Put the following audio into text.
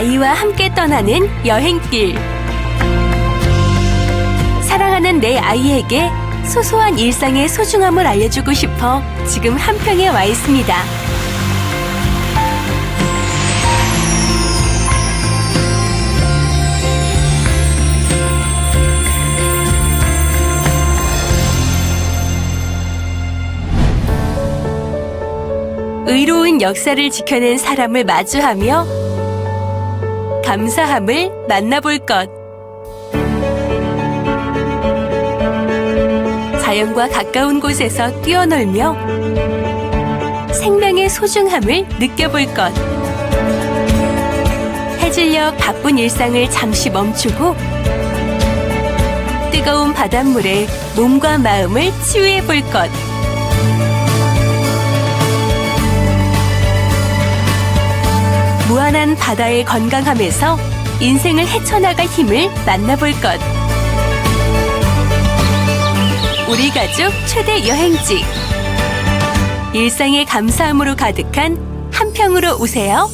아이와 함께 떠나는 여행길. 사랑하는 내 아이에게 소소한 일상의 소중함을 알려주고 싶어 지금 한평에 와 있습니다. 의로운 역사를 지켜낸 사람을 마주하며 감사함을 만나볼 것. 자연과 가까운 곳에서 뛰어놀며 생명의 소중함을 느껴볼 것. 해질녘 바쁜 일상을 잠시 멈추고 뜨거운 바닷물에 몸과 마음을 치유해 볼 것. 무한한 바다의 건강함에서 인생을 헤쳐나갈 힘을 만나볼 것. 우리 가족 최대 여행지. 일상의 감사함으로 가득한 한평으로 오세요.